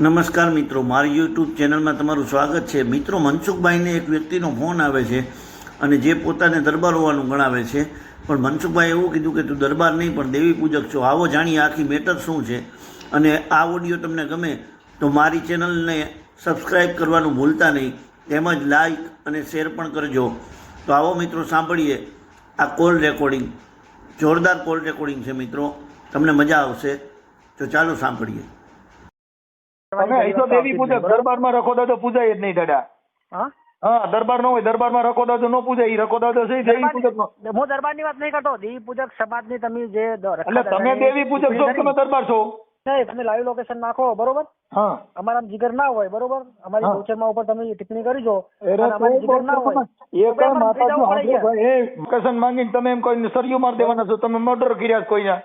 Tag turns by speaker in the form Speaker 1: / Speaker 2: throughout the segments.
Speaker 1: નમસ્કાર મિત્રો, મારી યુટ્યુબ ચેનલમાં તમારું સ્વાગત છે. મિત્રો, મનસુખભાઈને એક વ્યક્તિનો ફોન આવે છે અને જે પોતાને દરબાર હોવાનું ગણાવે છે. પણ મનસુખભાઈ એવું કીધું કે, તું દરબાર નહીં, પણ દેવી પૂજક છો. આવો જાણીએ આખી મેટર શું છે. અને આ ઓડિયો તમને ગમે તો મારી ચેનલને સબસ્ક્રાઈબ કરવાનું ભૂલતા નહીં. તેમજ લાઈક અને શેર પણ કરજો. તો આવો મિત્રો, સાંભળીએ આ કોલ રેકોર્ડિંગ જોરદાર કોલ રેકોર્ડિંગ છે મિત્રો. તમને મજા આવશે. તો ચાલો સાંભળીએ.
Speaker 2: તમે અહીં દેવી પૂજક દરબારમાં રખો દાદો પૂજાય જ નહીં દાદા.
Speaker 3: હા?
Speaker 2: હા દરબાર નો હોય દરબારમાં રખો દાદો નો પૂજાય ઈ રખો દાદો છે દેવી પૂજક નો
Speaker 3: હું દરબારની વાત નહીં કરતો દેવી પૂજક સમાજની તમે જે
Speaker 2: એટલે તમે દેવી પૂજક છો તમે દરબાર છો?
Speaker 3: નહીં તમે લાઈવ લોકેશન નાખો બરોબર?
Speaker 2: હા.
Speaker 3: અમારા જીગર ના હોય બરોબર? અમારી. ગૌચરમાં ઉપર તમે ટિપ્પણી કરી જો અમારી જીગર ના હોય.
Speaker 2: એ કઈ માતાજી લોકેશન માંગીને તમે એમ કોઈને સરિયું માર દેવાના છો તમે મર્ડર કર્યા છે કોઈના?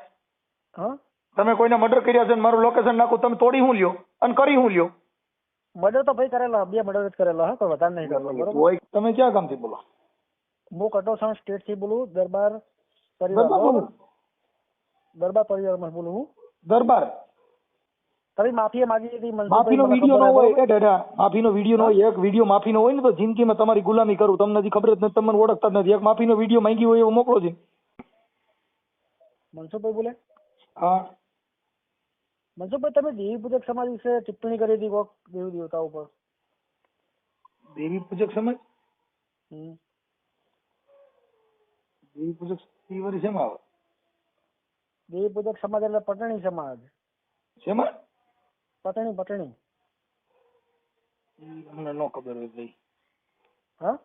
Speaker 3: હા?
Speaker 2: તમે કોઈને મર્ડર કર્યા છે ને મારું લોકેશન નાખું તમે તોડી હું લ્યો અને કરી હું લ્યો?
Speaker 3: મર્ડર તો ભાઈ કરેલો બે મર્ડર જ કરેલો હા કોઈ વધારે નહીં કરેલો બરોબર?
Speaker 2: તમે ક્યાં ગામથી બોલો?
Speaker 3: હું કટોસણ સ્ટેટથી બોલું દરબાર પરિવાર
Speaker 2: દરબાર
Speaker 3: પરિવારમાં બોલું હું.
Speaker 2: દરબાર?
Speaker 3: તમે માફી માંગી હતી
Speaker 2: માફીનો વીડિયો ન હોય એ દાદા માફીનો વીડિયો ન હોય એક વીડિયો માફીનો હોય ને તો જિંદગીમાં તમારી ગુલામી કરું તમને હજી ખબર જ નથી તમને ઓળખતા જ નથી. એક માફીનો વીડિયો માંગી હોય એવો મોકલો છે?
Speaker 3: મનસુખભાઈ બોલે.
Speaker 2: હા.
Speaker 3: મનસુખભાઈ તમે દેવી પૂજક સમાજ વિશે ટિપ્પણી કરી હતી કોક દેવી દેવતા ઉપર?
Speaker 2: દેવી પૂજક સમાજ? દેવી પૂજક તીવરી શેમાં આવે?
Speaker 3: દેવી પૂજક સમાજ એટલે પટણી સમાજ.
Speaker 2: શેમાં?
Speaker 3: પટણી પટણી.
Speaker 2: મને નો ખબર હોય ભાઈ.
Speaker 3: હા?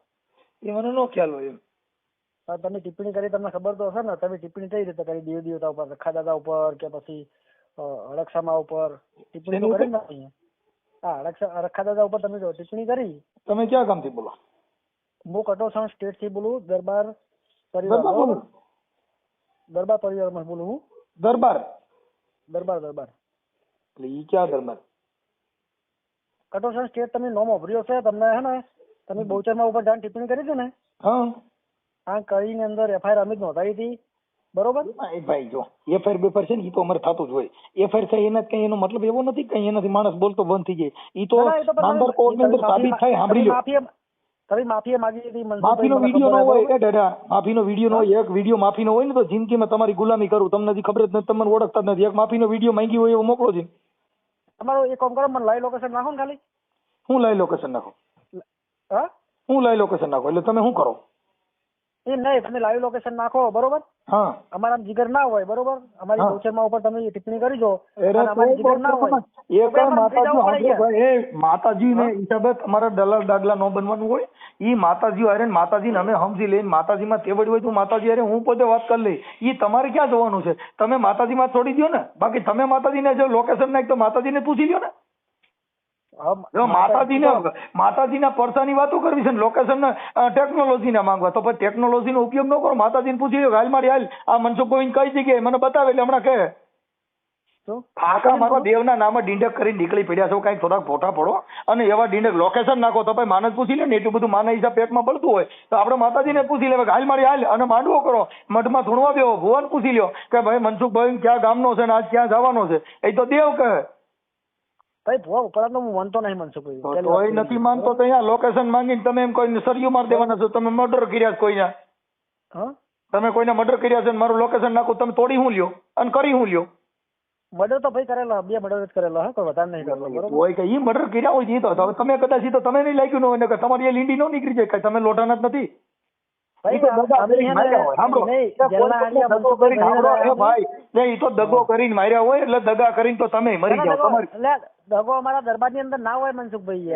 Speaker 2: એ મને નો ખ્યાલ હોય એમ.
Speaker 3: તમે ટિપ્પણી કરી તમને ખબર તો હશે ને તમે ટિપ્પણી કઈ રીતે કરી દેવી દેવતા ઉપર? રખા દાદા ઉપર કે પછી અ, અળક્ષામા ઉપર ટિપ્પણી કરી ને હા અળક્ષા અરખા દાદા ઉપર તમે જો ટિપ્પણી કરી.
Speaker 2: તમે ક્યાં ગામથી બોલો?
Speaker 3: હું કટોસણ સ્ટેટથી બોલું દરબાર પરિવાર
Speaker 2: દરબાર બોલો?
Speaker 3: દરબાર પરિવારમાં બોલું હું?
Speaker 2: દરબાર?
Speaker 3: દરબાર દરબાર.
Speaker 2: એટલે ઈ ક્યાં દરબાર?
Speaker 3: કટોસણ સ્ટેટ તમે નોમ ઓભર્યો છે તમને હે ને તમે બહુચરમાં ઉપર જાણ ટિપ્પણી કરી છે ને?
Speaker 2: હા.
Speaker 3: હા કરીને અંદર એફઆઈઆર અમિત નોંધાવી હતી. બરોબર?
Speaker 2: એ ભાઈ જો એફઆઈઆર બેફાઈર છે ને એ તો અમારે થતું જ હોય. એફઆઈઆર થાય એના કઈ એનો મતલબ એવો નથી કઈ એનાથી માણસ બોલતો બંધ થઈ જાય.
Speaker 3: એ તો પણ
Speaker 2: કોર્ટની અંદર સાબિત થાય સાંભળી લો
Speaker 3: તમે માફી માંગી હતી
Speaker 2: માફીનો વીડિયો ન હોય
Speaker 3: હોય,
Speaker 2: એ દાદા માફીનો વીડિયો ન હોય એક વીડિયો માફીનો હોય ને તો જિંદગીમાં તમારી ગુલામી કરું. તમને હજી ખબર જ નથી તમને ઓળખતા જ નથી. એક માફીનો વીડિયો માંગી હોય એવો મોકલો છે
Speaker 3: તમારો એક કામ કરો મને લાઈવ લોકેશન નાખો ને ખાલી.
Speaker 2: હું લાઈવ લોકેશન નાખો?
Speaker 3: હા?
Speaker 2: હું લાઈવ લોકેશન નાખો? એટલે તમે શું કરો?
Speaker 3: એ નહીં તમે લાઈવ લોકેશન નાખો બરોબર?
Speaker 2: હા.
Speaker 3: અમારા જીગર ના હોય બરોબર? અમારી. ગૌચરમાં ઉપર તમે ટિપ્પણી કરી દો અમારી જીગર ના હોય.
Speaker 2: એ
Speaker 3: તો
Speaker 2: માતાજી એ માતાજી ને હિસાબે તમારા દલાલ દાગલા નો બનવાનું હોય. ઈ માતાજી હારે ને માતાજીને અમે સમજી લઈને માતાજીમાં તેવડી હોય તો માતાજી અરે હું પોતે વાત કરી લઈ ઈ તમારે ક્યાં જવાનું છે? તમે માતાજીમાં છોડી દો ને. બાકી તમે માતાજીને જો લોકેશન નાખ તો માતાજીને પૂછી લ્યો ને. માતાજીને માતાજીના પરસાની વાતો કરવી છે ને લોકેશન ટેકનોલોજીના માંગવા. તો પછી ટેકનોલોજીનો ઉપયોગ ન કરો. માતાજીને પૂછી લો હાલ મારી હાલ આ મનસુખ ગોવિંદ કઈ જગ્યાએ? મને બતાવે એટલે હમણાં કહે? ફાકા મારા દેવના નામે ડીંડક કરીને નીકળી પડ્યા છો. કઈ થોડાક ફોટા પડો અને એવા ડીંડક લોકેશન નાખો તો ભાઈ માનસ પૂછી લે ને એટલું બધું માના હિસાબ પેટમાં પડતું હોય. તો આપણે માતાજીને પૂછી લેવા હાલ મારી હાલ અને માંડવો કરો. મઠમાં ધૂણવા દેવો ભુવન પૂછી લ્યો કે ભાઈ મનસુખભાઈ ક્યાં ગામનો છે ને આજ ક્યાં જવાનો છે? એ તો દેવ કહે.
Speaker 3: ભાઈ ભુવા તો હું માનતો નહીં
Speaker 2: તો કોઈ
Speaker 3: વાત
Speaker 2: નથી માનતો તો અહીંયા લોકેશન માંગીને તમે એમ કોઈ સરિયું માર દેવાના છો તમે મર્ડર કર્યા છે કોઈના?
Speaker 3: હા?
Speaker 2: તમે કોઈને મર્ડર કર્યા છે ને મારું લોકેશન નાખું તમે તોડી હું લ્યો? અને કરી હું લ્યો?
Speaker 3: મર્ડર તો ભાઈ કરેલો બે મર્ડર જ કરેલો હા કોઈ વધારે નહીં કરેલો બરોબર?
Speaker 2: હોય કે ઈ મર્ડર કર્યા હોય ઈ તો તમે કદાચ ઈ તો તમે નહીં લાગ્યું ન હોય કે તમારી એ લીંડી નો નીકળી જાય કે તમે લોટાના જ નથી? દગા કરીને માર્યા હોય. ને એટલે દગા કરીને તો તમે મરી
Speaker 3: ના,
Speaker 2: જાઓ તમારી
Speaker 3: દગો અમારા દરબારની અંદર ના હોય મનસુખભાઈ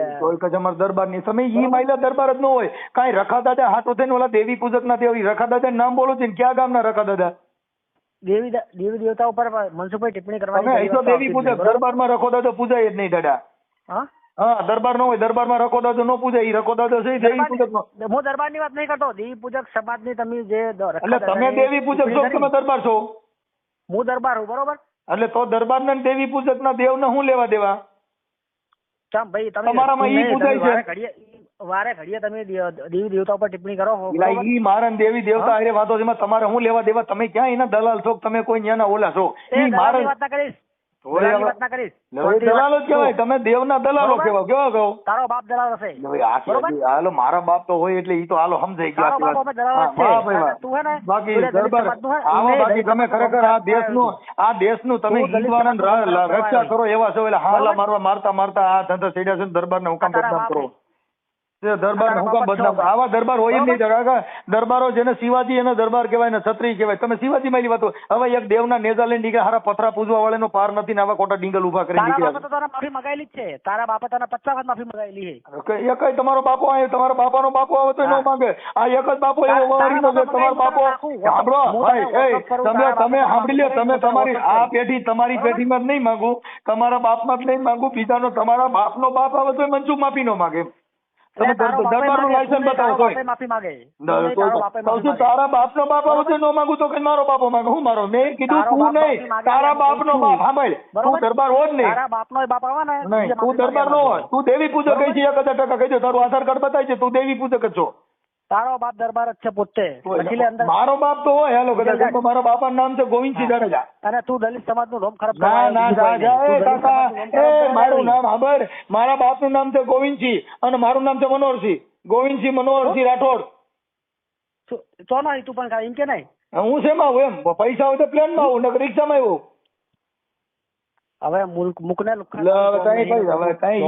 Speaker 2: અમારા દરબારની તમે ઈ માયલા દરબાર જ ન હોય. કઈ રખા દાદા હાટો થઈને ઓલા દેવી પૂજક ના દેવી રખા દાદા નામ બોલો છે ને ક્યાં ગામના રખા દાદા
Speaker 3: દેવી દેવી દેવતા ઉપર મનસુખભાઈ ટિપ્પણી કરવાની
Speaker 2: તો દેવી પૂજક
Speaker 3: દરબાર
Speaker 2: દરબારમાં રખો દાદા પૂજાય જ નહીં દાદા.
Speaker 3: હા?
Speaker 2: હા દરબાર નો હોય દરબારમાં રકો દાદો ન પૂજે ઈ રકો દાદો છે દેવી પૂજક નો
Speaker 3: હું દરબારની વાત નહીં કરતો. દેવી પૂજક સમાજની તમે જે
Speaker 2: એટલે તમે દેવી પૂજક છો તમે દરબાર છો?
Speaker 3: હું દરબાર હું બરોબર?
Speaker 2: એટલે તો દરબાર ને દેવી પૂજક ના દેવ ને હું લેવા દેવા?
Speaker 3: ચમ ભાઈ તમે
Speaker 2: તમારામાં ઈ પૂજાય છે.
Speaker 3: વારે ઘડીએ તમે દેવી દેવતા ઉપર ટિપ્પણી કરો છો,
Speaker 2: ઈ મારન દેવી દેવતા અરે વાતો છે તમારે હું લેવા દેવા? તમે ક્યાં એના દલાલ છો તમે કોઈ ન્યાના ઓલા છો? ઈ મારન
Speaker 3: વાત ના કરીશ. ના
Speaker 2: તમે મારા બાપ તો હોય એટલે ઈ તો હાલો સમજાઈ ગયા
Speaker 3: ને,
Speaker 2: બાકી દરબાર બાકી તમે ખરેખર આ
Speaker 3: દેશ
Speaker 2: દેશનું આ દેશનું તમે
Speaker 3: તું દલિત
Speaker 2: હિન્દુઓને
Speaker 3: સમાજનું
Speaker 2: ર-
Speaker 3: કામ કરવા
Speaker 2: રક્ષા કરો એવા છો એટલે હાલા? મારવા મારતા મારતા આ ધંધા છેડ્યા છે ને દરબારને હું કામ બદનામ કરો. તે બદનામ આવા દરબાર હોય જ નહીં કાકા દરબારો જેને શિવાજી એનો દરબાર કહેવાય ને છત્રી કહેવાય. તમે શિવાજી માં વાતો હવે એક દેવના લઈને નીકળ્યા હારા પથરા પૂજવા વાળાનો પાર નથી ને આવા ખોટા ડીંગલ ઊભા કરી નીકળ્યા.
Speaker 3: તો તને માફી મગાયેલી જ છે. તારા બાપા તારા પચાસ માફી મગાયેલી છે.
Speaker 2: એક જ તમારો બાપો આવે તમારા બાપાનો બાપો આવે તો ન માંગે. આ એક જ બાપો એવો તમારો બાપો સાંભળો ભાઈ તમે તમે સાંભળી લ્યો તમે તમારી આ પેઢી તમારી? પેઢીમાં જ નહીં માંગુ. તમારા બાપમાં જ નહીં માંગુ. બીજાનો તમારા બાપનો બાપ આવે તો મનસુખ માફી નો માંગે. તમે
Speaker 3: તારો
Speaker 2: દરબારનું લાયસન્સ બતાવો
Speaker 3: માફી માગે.
Speaker 2: ના, કહું બાપનો બાપ તો માંગુ તો કે મારો બાપો માંગે. હું મારો? મેં કીધું તું નહીં. તારા બાપનો બાપ. સાંભળ તું દરબાર હો જ નહીં.
Speaker 3: તારા બાપનો બાપ આવે ને?
Speaker 2: નહીં તું દરબાર નો હોય તું દેવી પૂજક કઈ છે એક હજાર ટકા કહી દે તારું આધાર કાર્ડ બતાવી છે તું દેવી પૂજક જ છો.
Speaker 3: તારો બાપ દરબાર જ છે પોતે. અંદર
Speaker 2: મારો બાપ તો હોય હેલો કદાચ મારા બાપાનું નામ છે ગોવિંદસિંહ જાડેજા
Speaker 3: અને તું દલિત સમાજનું રોમ ખરાબ
Speaker 2: ના ના
Speaker 3: આવ્યો,
Speaker 2: જા
Speaker 3: બીજું
Speaker 2: જા
Speaker 3: કાંઈ
Speaker 2: એ કાકા એ મારું નામ ખબર મારા બાપનું નામ છે ગોવિંદસિંહ અને મારું નામ છે મનોહરસિંહ. ગોવિંદસિંહ મનોહરસિંહ રાઠોડ.
Speaker 3: તો ના તું પણ એમ કે નહીં?
Speaker 2: હું શેમાં આવું એમ? પૈસા હોય તો પ્લેનમાં આવું નકર રિક્ષામાં આવું.
Speaker 3: હવે મુલ્ક મુકને
Speaker 2: હવે કઈ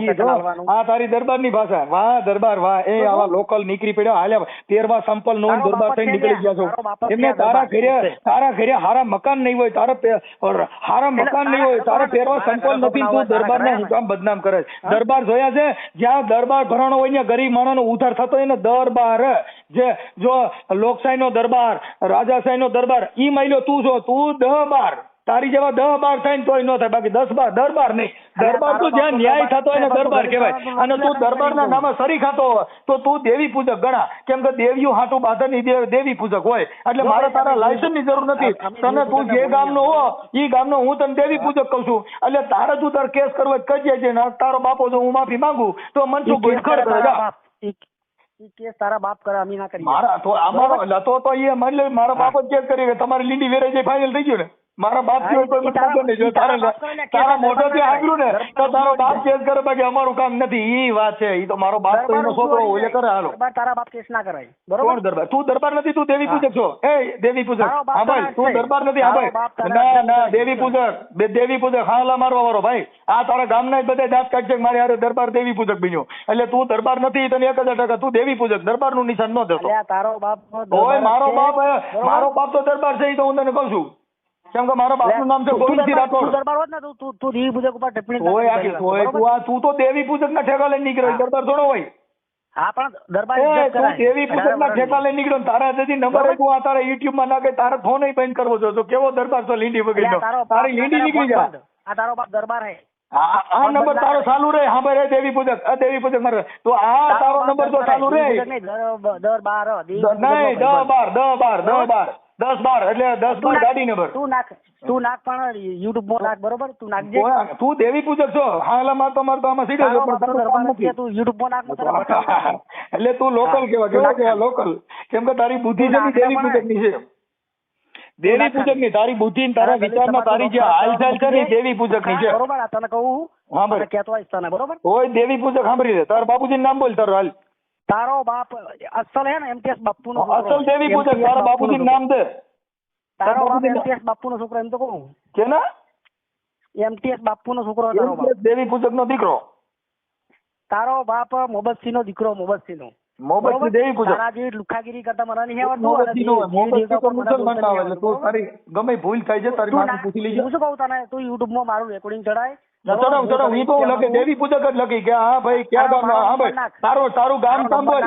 Speaker 2: આ તારી દરબારની ભાષા. વાહ દરબાર વાહ. એ આવા લોકલ નીકળી પડ્યો. હાલ્યા તેરવા સંપલ નો દરબાર
Speaker 3: છે
Speaker 2: નીકળી ગયા? છો? એમને તારા ઘરે તારા ઘરે હારા મકાન નહીં હોય તારા હારા મકાન નહીં હોય તારા
Speaker 3: તેરવા
Speaker 2: સંપલ નથી તું દરબાર
Speaker 3: ને?
Speaker 2: હું કામ બદનામ કરે દરબાર જોયા છે? જ્યાં દરબાર ભરાણો હોય ત્યાં ગરીબ માણસનો ઉધાર થતો હોય ને દરબાર. જે જો લોકશાહી નો દરબાર રાજાશાહી નો દરબાર ઈ માયલો તું જો તું દહ બાર તારી જેવા દહ બાર થાય ને તોય ન થાય. બાકી દસ બાર દરબાર નહીં. દરબાર તો જ્યાં ન્યાય થતો એને દરબાર કહેવાય. અને તું દરબારના નામે સરી ખાતો હોય તો તું દેવી પૂજક ગણા કેમ કે દેવીઓ હાટું બાંધણની ની દેવી પૂજક હોય. એટલે મારે તારા લાયસન્સની જરૂર નથી. તને તું જે ગામનો હો એ ગામનો હું તને દેવી પૂજક કહું છું. એટલે તારે તું તાર કેસ કરવો કહીએ છે ને તારો બાપો જો હું માફી માંગુ તો
Speaker 3: મન
Speaker 2: શું
Speaker 3: કેસ કરે કેસ તારા બાપ કરે અમે ના કરી
Speaker 2: મારા તો અમારો તો તો એ લે મારા બાપ જ કેસ કરી તમારી લીંડી વેરાઈ જાય ફાઇનલ થઈ ગયું ને? મારા બાપ કોઈ
Speaker 3: તારા-
Speaker 2: ખબર નહીં જો
Speaker 3: તારા
Speaker 2: તારા
Speaker 3: બાપ કરે ને ના
Speaker 2: ને તો તારો બાપ કેસ કરે બાકી અમારું કામ નથી. ઈ વાત છે. ઈ તો મારો બાપ તો એનો છોકરો હોય. કરે હાલો.
Speaker 3: તારા બાપ કેસ ના કરાય. બરોબર?
Speaker 2: કોણ દરબાર? તું દરબાર નથી તું દેવી પૂજક છો. એ દેવી પૂજક. હા ભાઈ તું દરબાર નથી હા ભાઈ. ના ના દેવી પૂજક. બે દેવી પૂજક હાલા મારવા વાળો. ભાઈ આ તારા ગામના જ બધા દાંત કાઢશે મારી હારે દરબાર દેવી પૂજક બન્યો. એટલે તું દરબાર નથી તને એક હજાર ટકા. તું દેવી પૂજક. દરબારનું નિશાન ન દેતો
Speaker 3: તારો બાપ
Speaker 2: ઓય મારો બાપ મારો બાપ તો દરબાર છે એ તો હું તને કહું છું. કેમ કે મારા બાપનું નામ છે
Speaker 3: તું
Speaker 2: રાઠોડ.
Speaker 3: દરબાર હોત ને તો તું તું દેવી પૂજક ઉપર ટિપ્પણી કરતી
Speaker 2: આખી
Speaker 3: વાત,
Speaker 2: તું આ તું તો દેવી પૂજક ના ઠેકા લઈને નીકળ્યો દરબાર થોડો હોય.
Speaker 3: હા પણ દરબાર ઇજ્જત
Speaker 2: તું
Speaker 3: કરાય.
Speaker 2: દેવી પૂજક ના ઠેકા લઈને નીકળ્યો તારા હજી નંબર એક આ તારા યુટ્યુબમાં નાખે તારે ફોન બંધ કરવો છો તો કેવો દરબાર તો લીંડી. વગેરે
Speaker 3: તારો
Speaker 2: લીંડી નીકળી જાય.
Speaker 3: આ તારો બાપ દરબાર હે.
Speaker 2: આ નંબર તારો ચાલુ રહે હા ભાઈ દેવી પૂજક. આ દેવી પૂજક મારે તો આ તારો નંબર તો ચાલુ. રહે.
Speaker 3: નહીં, દર- દરબાર
Speaker 2: દ- નહીં
Speaker 3: ભાઈબંધ.
Speaker 2: બાર દસ બાર દસ બાર દસ બાર એટલે દસ
Speaker 3: તું
Speaker 2: બાર ગાડી નંબર.
Speaker 3: તું નાખ. તું નાખ પણ યુટ્યુબમાં નાખ બરોબર? તું નાખજે.
Speaker 2: તું દેવી પૂજક છો. હાલા મારતો મારતો આમાં સીધો
Speaker 3: તારો
Speaker 2: પણ
Speaker 3: તો તું યુટ્યુબમાં નાખ.
Speaker 2: એટલે તું લોકલ કેવા
Speaker 3: તું
Speaker 2: કેવા. કેવા લોકલ કેમ કે તારી બુદ્ધિ છે દેવી પૂજકની છે. દેવી પૂજકની તારી બુદ્ધિ ને તારા વિચારમાં તારી જે હાલચાલ છે. ને દેવી પૂજકની છે.
Speaker 3: બરોબર તને કહું
Speaker 2: હા.
Speaker 3: બરાબર કેતો આવીશ તને બરોબર?
Speaker 2: ઓય દેવી પૂજક સાંભળી લે. તારા બાપુજી નામ બોલ તારું હાલ.
Speaker 3: તારો બાપ અસલ હે ને એમટીએસ બાપુ નો
Speaker 2: અસલ દેવી પૂજક તારા બાપુજી નામ દે.
Speaker 3: તારો બાપ એમટીએસ બાપુ નો છોકરો એમ તો કહું.
Speaker 2: કે ના
Speaker 3: એમટીએસ બાપુ નો છોકરો તારો બાપ.
Speaker 2: દેવી પૂજક નો દીકરો.
Speaker 3: તારો બાપ મોહબ્બતસિંહ નો દીકરો મોહબ્બતસિંહ નો
Speaker 2: મોહબ્બતસિંહ દેવી પૂજક.
Speaker 3: તારા જેવી લુખાગીરી કરતા મને નહીં આવડતું દેવી-
Speaker 2: તો મુસલમાન ના આવે એટલે તું તારી ગમે ભૂલ થાય છે તારી
Speaker 3: ના-
Speaker 2: પૂછી લેજે.
Speaker 3: હું શું કહું તને? તું યુટ્યુબમાં મારું રેકોર્ડિંગ ચડાય.
Speaker 2: ચડાવ ચડાવ ઈ તો લખે દેવી પૂજક જ લખી કે હા ભાઈ ક્યાં ગામ હા ભાઈ તારું તારું ગામ
Speaker 3: સાંભળ.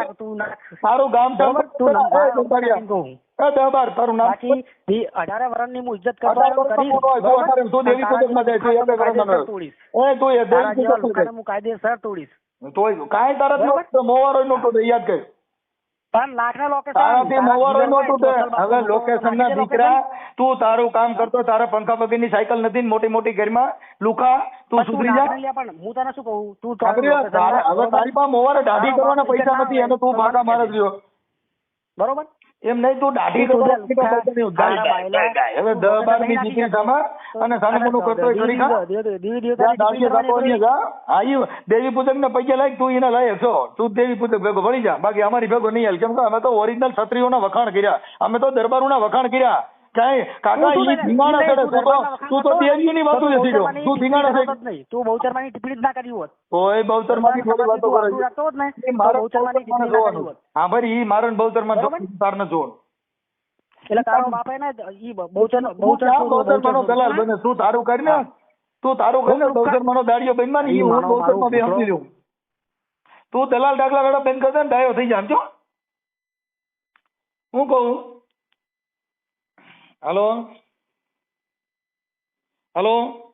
Speaker 2: તારું ગામ
Speaker 3: તું
Speaker 2: એ દરબાર તારું નામ
Speaker 3: બાકી અઢારે વર્ષની હું ઇજ્જત કરીશ,
Speaker 2: હોય, તો દેવી
Speaker 3: તારા
Speaker 2: પૂજકમાં જાય.
Speaker 3: તોડીશ.
Speaker 2: એ તું એ દેવી પૂજક
Speaker 3: હું કાયદેસર તોડીશ.
Speaker 2: તોય કાંઈ તારા
Speaker 3: બરોબર?
Speaker 2: તો મોવારો નો તો યાદ કર.
Speaker 3: પણ લોકેશન
Speaker 2: મોવારો નો તૂટે હવે લોકેશન ના દીકરા તું તારું કામ કરતો તારા પંખા વગરની સાયકલ નથી મોટી મોટી મોટી ઘરમાં. લુખા તું સુધરી જા.
Speaker 3: પણ હું તને શું કહું? તું તારું
Speaker 2: સાંભળી લે,
Speaker 3: location
Speaker 2: તારે
Speaker 3: નાખ,
Speaker 2: હવે તારી પાસે મોવારે દાઢી કરવાના પૈસા નથી એને તું
Speaker 3: તો મારે
Speaker 2: મારે રહ્યો.
Speaker 3: બરોબર?
Speaker 2: એમ નહીં તું દાઢી
Speaker 3: તો
Speaker 2: તું
Speaker 3: જા,
Speaker 2: બહુ બની. ગાય, ગાય, ગાય, ગાય. હવે દસ બારની દીકરી સામે અને સાનું કરતો હોય ખરી ખા? જ્યાં દાઢીએ જતો હોય ને જા. હા, દેવી પૂજક ને પૈસા લાયક તું એના લાયક છો. તું દેવી પૂજક ભેગો ભણી જા. બાકી અમારી ભેગો નહીં હાલ. કેમ કે અમે તો ઓરિજિનલ ક્ષત્રિયોના વખાણ કર્યા. અમે તો દરબારોના વખાણ કર્યા. કાંઈ? કાકા
Speaker 3: તું- તું
Speaker 2: ઈ ધીંગાણા
Speaker 3: ઈ
Speaker 2: તું તો તું તો
Speaker 3: વખાણ
Speaker 2: દેવીઓની વાતો
Speaker 3: તું
Speaker 2: નથી તું ધીંગાણા
Speaker 3: કરતો નહીં. તું બહુચરમાની ટિપ્પણી જ ના કરી હોત.
Speaker 2: ઓય બહુચરમાની થોડી વાતો કરે
Speaker 3: તું રાખતો હોત ને,
Speaker 2: છે ઈ
Speaker 3: તો
Speaker 2: મારે
Speaker 3: બહુચરમાની
Speaker 2: બહુચરમાને
Speaker 3: ટિપ્પણી
Speaker 2: જોવાનું. હા ભાઈ ઈ મારે ને બહુચરમાને તાર ન? જોવાનું.
Speaker 3: એટલે તારો બાપ એને ઈ બહુચર
Speaker 2: તું
Speaker 3: બહુચર
Speaker 2: ક્યાં દલાલ બને? તું તારું કરી ને? તું તારું કરીને દાડિયો બનવા ને?
Speaker 3: ઈ
Speaker 2: હું બે તું દલાલ ડાકલા વાળા બેન કરતા ને ડાયો થઈ જા. સમજો હું કહું? હાલો હાલો